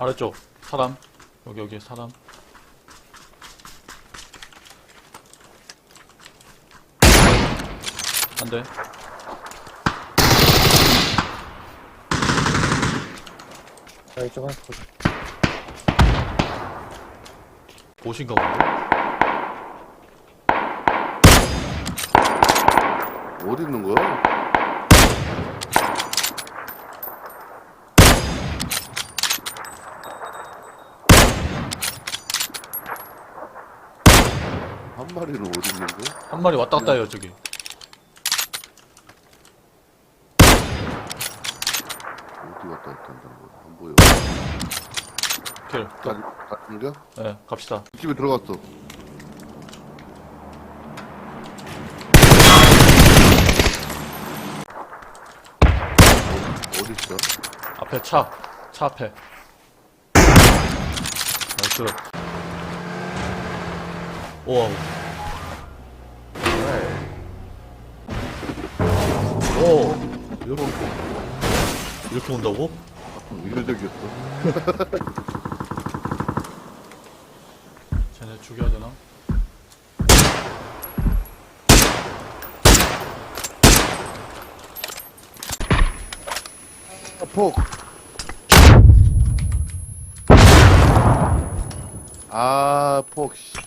아래쪽 사람 여기 여기 사람 안돼 자, 이쪽 하나 보자. 보신가 본데 어디 있는 거야? 마리는 어디 있는 거야? 한 마리 왔다 갔다 해요 저기 어디 갔다 왔다 한다는 거야? 안 보여. 킬 다, 다? 네, 갑시다 이 집에 들어갔어. 어, 어디 있어? 앞에 차, 차 앞에. 나이스. 오와. 이렇게, 이렇게 온다고? 위협적이었어. 쟤네 죽여야 되나? 아, 폭. 아, 폭. 씨.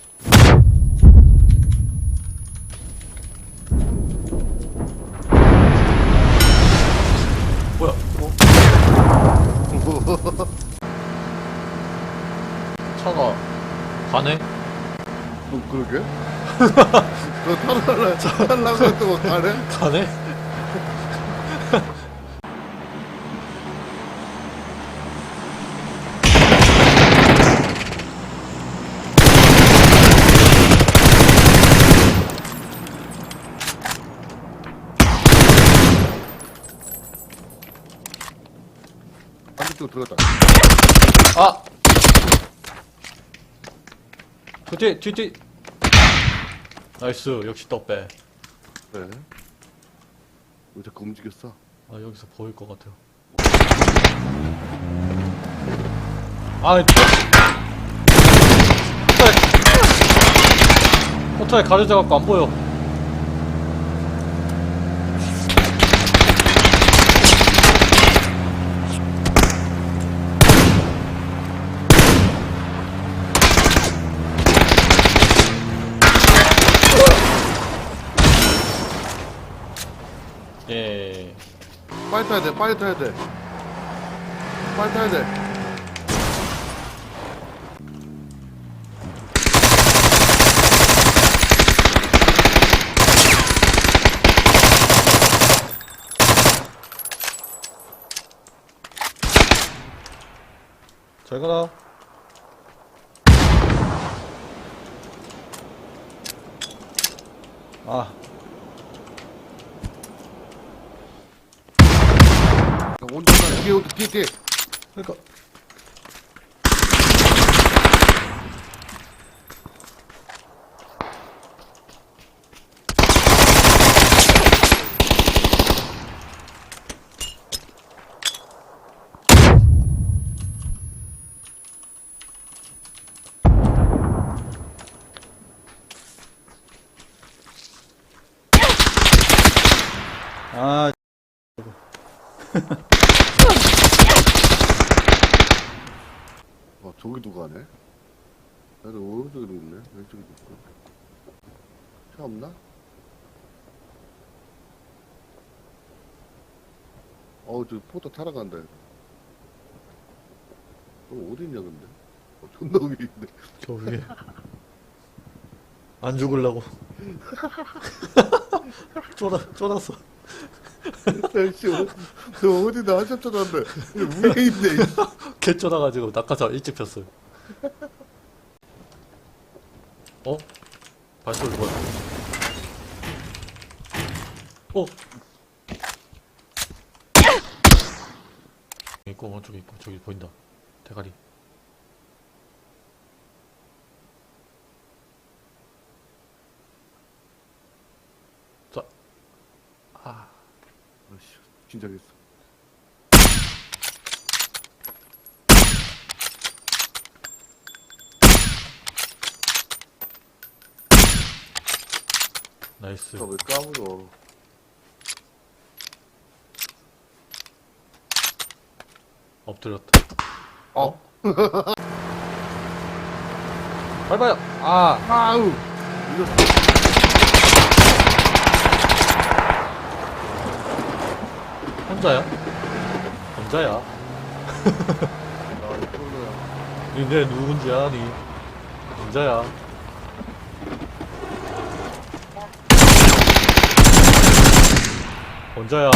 차가 가네? 어, 그러게? 너 탈락을, 탈락을 했던 거 가네? 가네? 반대쪽 들어갔다. 아! 그 뒤, 뒤, 뒤. 나이스. 역시 떡배. 그래. 왜 자꾸 움직였어? 아, 여기서 보일 것 같아요. 아, 포탈. 포탈에 가려져갖고 안 보여. 예. 빨리 타야 돼, 빨리 타야 돼. 빨리 타야 돼. 잘 가라. 아, 온다, 뒤에 온다, 뒤에, 뒤에. 그러니까 아, 어, 저기도 가네. 나도 오른쪽에도 있네. 왼쪽에도 있고. 차 없나? 어우, 저 포터 타러 간다. 이거. 너 어디 있냐, 근데? 어, 존나 위에 있네. 저 위에 안 죽을라고 쫄아 쫄았어 씨, 어, 너 어디 나 한참 쳐다는데 위에 있네. 개 쫄아가지고 낙하산 일찍 폈어요 어? 발소리 뭐야? 어? 있고 오른쪽에 있고 저기 보인다. 대가리. 자, 아, 아씨, 긴장했어. 나이스. 왜 까불어? 엎드렸다. 어? 밟아요! 아! 아우! 이겼어. 혼자야? 혼자야? 나 이거야. 니네 누군지 아니? 혼자야? 혼자야?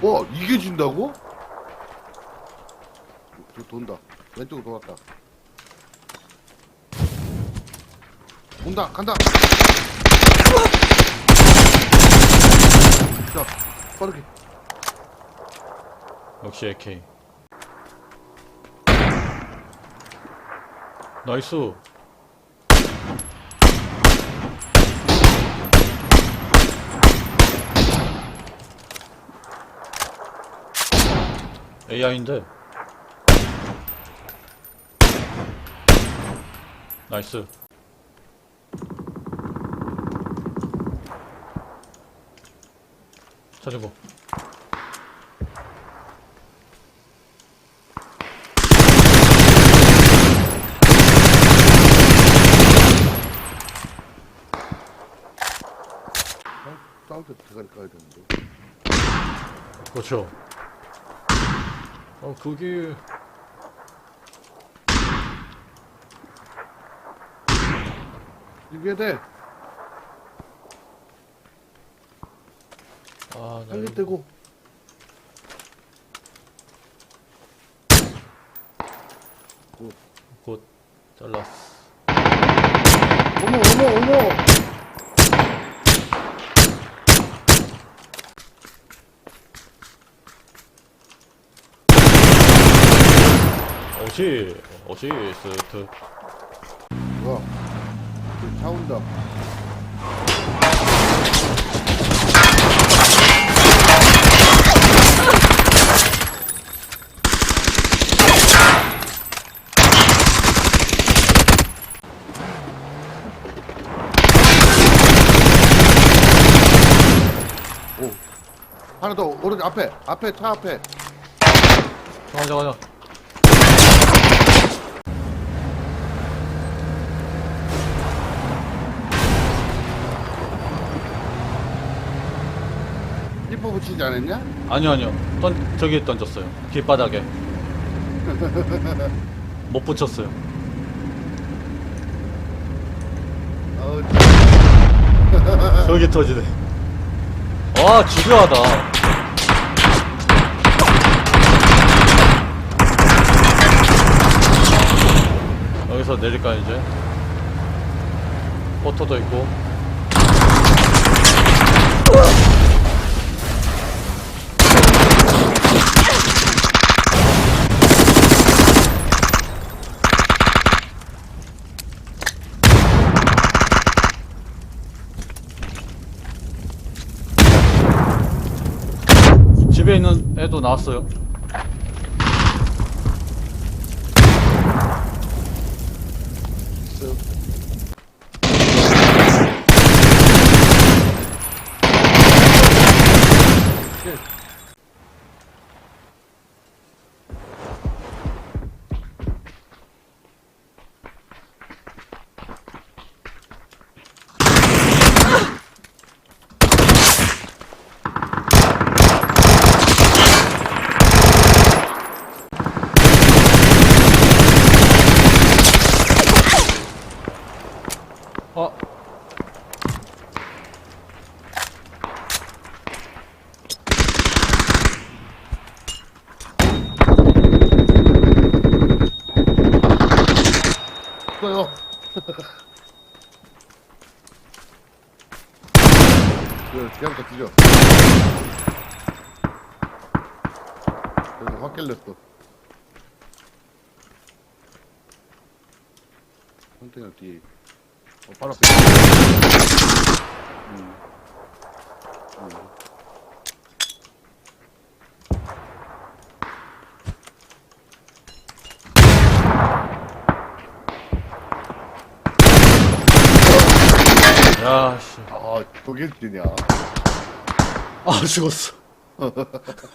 와, 이게 진다고? 저 돈다. 왼쪽으로 돌았다. 온다, 간다! 자, 빠르게. 역시 AK. 나이스. AI인데. 나이스. 자전거. 어? 사운드 까야 되는데. 그렇죠. 어, 그게 이겨야 돼. 아, 나 한개 이거- 떼고. 곧 잘랐어. 어머, 어머, 어머! 어시, 어시스트. 뭐야? 차 온다. 오. 하나 더, 오른쪽 앞에, 앞에, 차 앞에. 잠깐, 잠깐, 잠깐. 리퍼 붙이지 않았냐? 아니요, 아니요. 던, 저기 던졌어요. 길바닥에. 못 붙였어요. 어, 저기 터지네. 와, 집요하다. 여기서 내릴까, 이제? 포토도 있고. 집에 있는 애도 나왔어요. 있 있어요. 그, 그냥부터 뒤져. 그래서 확 깰렸어. 컨테이너 뒤에. 어, 바로 앞에. 음. 음. 야, 씨. 아, 저게 지냐. 아, 죽었어.